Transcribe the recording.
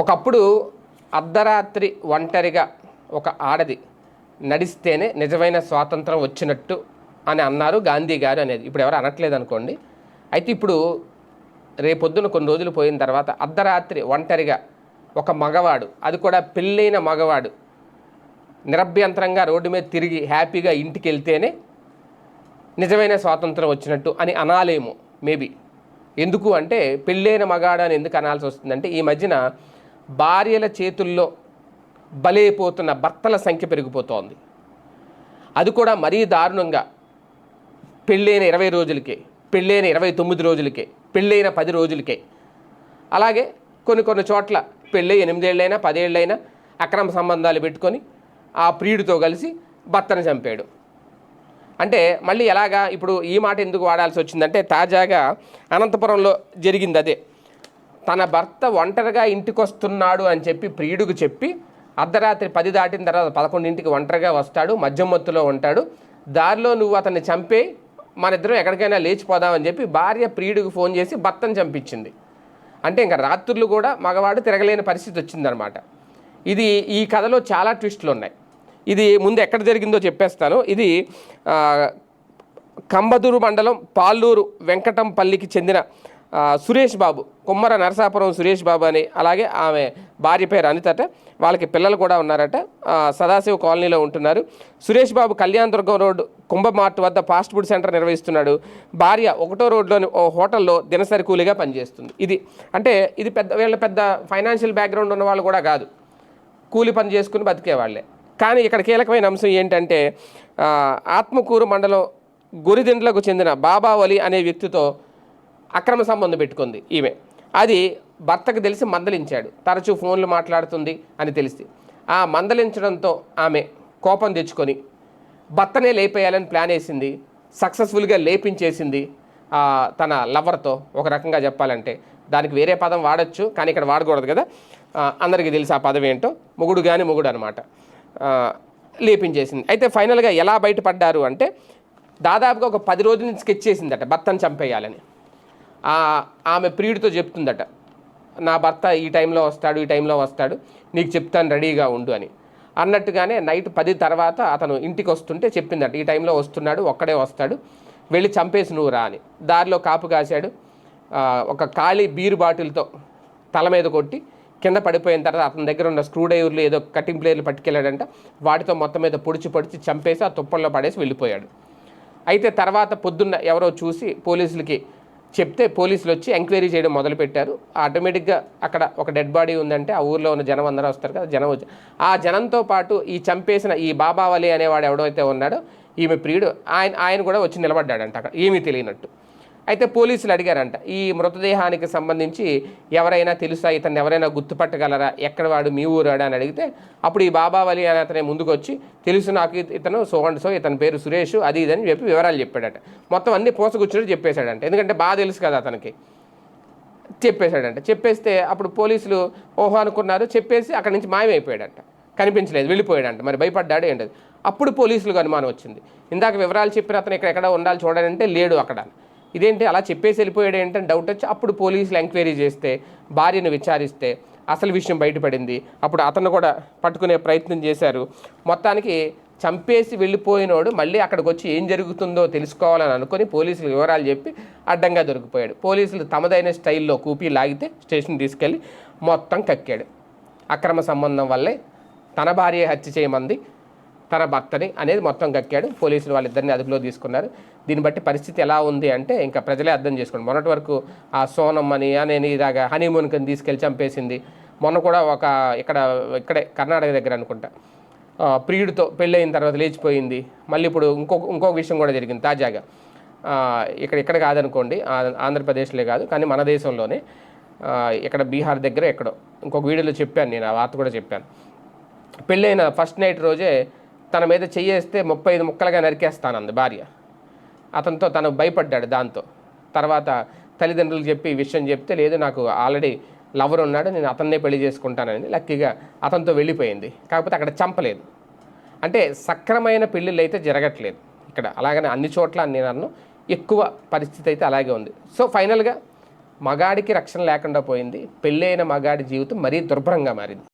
ఒకప్పుడు అర్ధరాత్రి ఒంటరిగా ఒక ఆడది నడిస్తేనే నిజమైన స్వాతంత్రం వచ్చినట్టు అని అన్నారు గాంధీ గారు అనేది. ఇప్పుడు ఎవరు అనట్లేదు అనుకోండి. అయితే ఇప్పుడు రేపొద్దున కొన్ని రోజులు పోయిన తర్వాత అర్ధరాత్రి ఒంటరిగా ఒక మగవాడు అది కూడా పెళ్ళైన మగవాడు నిరభ్యంతరంగా రోడ్డు మీద తిరిగి హ్యాపీగా ఇంటికి వెళ్తేనే నిజమైన స్వాతంత్రం వచ్చినట్టు అని అనాలేమో మేబీ. ఎందుకు అంటే పెళ్ళైన మగాడు అని ఎందుకు అనాల్సి వస్తుందంటే ఈ మధ్యన భార్యల చేతుల్లో బలైపోతున్న భర్తల సంఖ్య పెరిగిపోతోంది. అది కూడా మరీ దారుణంగా. పెళ్ళైన ఇరవై రోజులకే పెళ్ళైన ఇరవై తొమ్మిది రోజులకే పెళ్ళైన పది రోజులకే. అలాగే కొన్ని కొన్ని చోట్ల పెళ్ళై ఎనిమిదేళ్ళైనా పదేళ్ళైనా అక్రమ సంబంధాలు పెట్టుకొని ఆ ప్రియుడితో కలిసి భర్తను చంపాడు. అంటే మళ్ళీ ఎలాగా ఇప్పుడు ఈ మాట ఎందుకు వాడాల్సి వచ్చిందంటే తాజాగా అనంతపురంలో జరిగింది అదే. తన భర్త ఒంటరిగా ఇంటికి వస్తున్నాడు అని చెప్పి ప్రియుడికి చెప్పి అర్ధరాత్రి పది దాటిన తర్వాత పదకొండింటికి ఒంటరిగా వస్తాడు మధ్యమత్తులో ఉంటాడు. దారిలో నువ్వు అతన్ని చంపే మన ఇద్దరం ఎక్కడికైనా లేచిపోదామని చెప్పి భార్య ప్రియుడికి ఫోన్ చేసి భర్తను చంపించింది. అంటే ఇంకా రాత్రులు కూడా మగవాడు తిరగలేని పరిస్థితి వచ్చిందనమాట. ఇది ఈ కథలో చాలా ట్విస్టులు ఉన్నాయి. ఇది ముందు ఎక్కడ జరిగిందో చెప్పేస్తాను. ఇది కంబదూరు మండలం పాల్లూరు వెంకటంపల్లికి చెందిన సురేష్ బాబు కుమ్మర నరసాపురం సురేష్ బాబు అని అలాగే ఆమె భార్య పేరు అనితట వాళ్ళకి పిల్లలు కూడా ఉన్నారట. సదాశివ కాలనీలో ఉంటున్నారు. సురేష్ బాబు కళ్యాణ్ దుర్గం రోడ్డు కుంభ మార్ట్ వద్ద ఫాస్ట్ ఫుడ్ సెంటర్ నిర్వహిస్తున్నాడు. భార్య ఒకటో రోడ్లోని ఓ హోటల్లో దినసరి కూలీగా పనిచేస్తుంది. ఇది అంటే ఇది పెద్ద వీళ్ళ పెద్ద ఫైనాన్షియల్ బ్యాక్గ్రౌండ్ ఉన్న వాళ్ళు కూడా కాదు. కూలి పని చేసుకుని బతికేవాళ్ళే. కానీ ఇక్కడ కీలకమైన అంశం ఏంటంటే ఆత్మకూరు మండలం గురిదిండ్లకు చెందిన బాబావలి అనే వ్యక్తితో అక్రమ సంబంధం పెట్టుకుంది ఈమె. అది భర్తకు తెలిసి మందలించాడు. తరచూ ఫోన్లు మాట్లాడుతుంది అని తెలిసి ఆ మందలించడంతో ఆమె కోపం తెచ్చుకొని భర్తనే లేపేయాలని ప్లాన్ వేసింది సక్సెస్ఫుల్గా లేపించేసింది తన లవర్తో ఒక రకంగా చెప్పాలంటే. దానికి వేరే పదం వాడచ్చు కానీ ఇక్కడ వాడకూడదు కదా. అందరికీ తెలిసి ఆ పదం ఏంటో. మొగుడు కానీ మొగుడు అనమాట లేపించేసింది. అయితే ఫైనల్గా ఎలా బయటపడ్డారు అంటే దాదాపుగా ఒక పది రోజుల నుంచి స్కెచ్ చేసిందట భర్తను చంపేయాలని. ఆమె ప్రియుడితో చెప్తుందట నా భర్త ఈ టైంలో వస్తాడు ఈ టైంలో వస్తాడు నీకు చెప్తాను రెడీగా ఉండు అని. అన్నట్టుగానే నైట్ పది తర్వాత అతను ఇంటికి వస్తుంటే చెప్పిందట ఈ టైంలో వస్తున్నాడు ఒక్కడే వస్తాడు వెళ్ళి చంపేసి నువ్వు రా అని. దారిలో కాపు కాశాడు ఒక ఖాళీ బీరు బాటిల్తో తల మీద కొట్టి కింద పడిపోయిన తర్వాత అతని దగ్గర ఉన్న స్క్రూ డ్రైవర్లు ఏదో కటింగ్ ప్లేయర్లు పట్టుకెళ్ళాడంట వాటితో మొత్తం మీద పొడిచి పొడిచి చంపేసి ఆ తుప్పల్లో పడేసి వెళ్ళిపోయాడు. అయితే తర్వాత పొద్దున్న ఎవరో చూసి పోలీసులకి చెప్తే పోలీసులు వచ్చి ఎంక్వైరీ చేయడం మొదలుపెట్టారు. ఆటోమేటిక్గా అక్కడ ఒక డెడ్ బాడీ ఉందంటే ఆ ఊర్లో ఉన్న జనం అందరూ వస్తారు కదా జనం వచ్చి ఆ జనంతో పాటు ఈ చంపేసిన ఈ బాబావలి అనేవాడు ఎవడైతే ఉన్నాడో ఈమె ప్రియుడు ఆయన ఆయన కూడా వచ్చి నిలబడ్డాడంట అక్కడ ఏమీ తెలియనట్టు. అయితే పోలీసులు అడిగారంట ఈ మృతదేహానికి సంబంధించి ఎవరైనా తెలుసా ఇతన్ని ఎవరైనా గుర్తుపట్టగలరా ఎక్కడ వాడు మీ ఊరాడు అని అడిగితే అప్పుడు ఈ బాబావలి అని అతనే ముందుకొచ్చి తెలుసు నాకు ఇతను సో అండ్ సో ఇతని పేరు సురేష్ అది ఇది అని చెప్పి వివరాలు చెప్పాడట. మొత్తం అన్ని పోసగుచ్చినట్టు చెప్పేశాడంట ఎందుకంటే బాగా తెలుసు కదా అతనికి. చెప్పేశాడంట. చెప్పేస్తే అప్పుడు పోలీసులు ఓహో అనుకున్నారు చెప్పేసి అక్కడి నుంచి మాయమైపోయాడంట. కనిపించలేదు వెళ్ళిపోయాడంట. మరి భయపడ్డాడు ఏంటది అప్పుడు పోలీసులకు అనుమానం వచ్చింది. ఇందాక వివరాలు చెప్పిన అతను ఇక్కడ ఎక్కడ ఉండాలి చూడాలంటే లేడు అక్కడ. ఇదేంటి? అలా చెప్పేసి వెళ్ళిపోయాడు ఏంటని డౌట్ వచ్చి అప్పుడు పోలీసులు ఎంక్వైరీ చేస్తే భార్యను విచారిస్తే అసలు విషయం బయటపడింది. అప్పుడు అతను కూడా పట్టుకునే ప్రయత్నం చేశారు. మొత్తానికి చంపేసి వెళ్ళిపోయినోడు మళ్ళీ అక్కడికి వచ్చి ఏం జరుగుతుందో తెలుసుకోవాలని అనుకుని పోలీసులు వివరాలు చెప్పి అడ్డంగా దొరికిపోయాడు. పోలీసులు తమదైన స్టైల్లో కూపి లాగితే స్టేషన్ తీసుకెళ్ళి మొత్తం కక్కాడు. అక్రమ సంబంధం వల్లే తన భార్య హత్య చేయమంది తన భర్తని అనేది మొత్తం కక్కాడు పోలీసులు వాళ్ళిద్దరిని అదుపులో తీసుకున్నారు. దీన్ని బట్టి పరిస్థితి ఎలా ఉంది అంటే ఇంకా ప్రజలే అర్థం చేసుకోండి. మొన్నటి వరకు ఆ సోనమ్ అని ఇలాగా హనీమూన్కి తీసుకెళ్ళి చంపేసింది. మొన్న కూడా ఒక ఇక్కడ ఇక్కడే కర్ణాటక దగ్గర అనుకుంటా. ప్రియుడితో పెళ్ళయిన తర్వాత లేచిపోయింది. మళ్ళీ ఇప్పుడు ఇంకొక ఇంకొక విషయం కూడా జరిగింది తాజాగా. ఇక్కడ ఇక్కడ కాదనుకోండి ఆంధ్రప్రదేశ్లో కాదు కానీ మన దేశంలోనే. ఇక్కడ బీహార్ దగ్గర ఎక్కడో. ఇంకొక వీడియోలో చెప్పాను నేను ఆ వార్త కూడా చెప్పాను. పెళ్ళైన ఫస్ట్ నైట్ రోజే తన మీద చెయ్యేస్తే ముప్పై ఐదు ముక్కలుగా నరికేస్తానంది భార్య. అతనితో తను భయపడ్డాడు దాంతో. తర్వాత తల్లిదండ్రులు చెప్పి విషయం చెప్తే లేదు నాకు ఆల్రెడీ లవర్ ఉన్నాడు నేను అతన్నే పెళ్ళి చేసుకుంటానని లక్కీగా అతనితో వెళ్ళిపోయింది. కాకపోతే అక్కడ చంపలేదు. అంటే సక్రమైన పెళ్ళిళ్ళు అయితే జరగట్లేదు ఇక్కడ. అలాగనే అన్ని చోట్ల నేను అన్ను ఎక్కువ పరిస్థితి అయితే అలాగే ఉంది. సో ఫైనల్గా మగాడికి రక్షణ లేకుండా పోయింది. పెళ్ళైన మగాడి జీవితం మరీ దుర్భరంగా మారింది.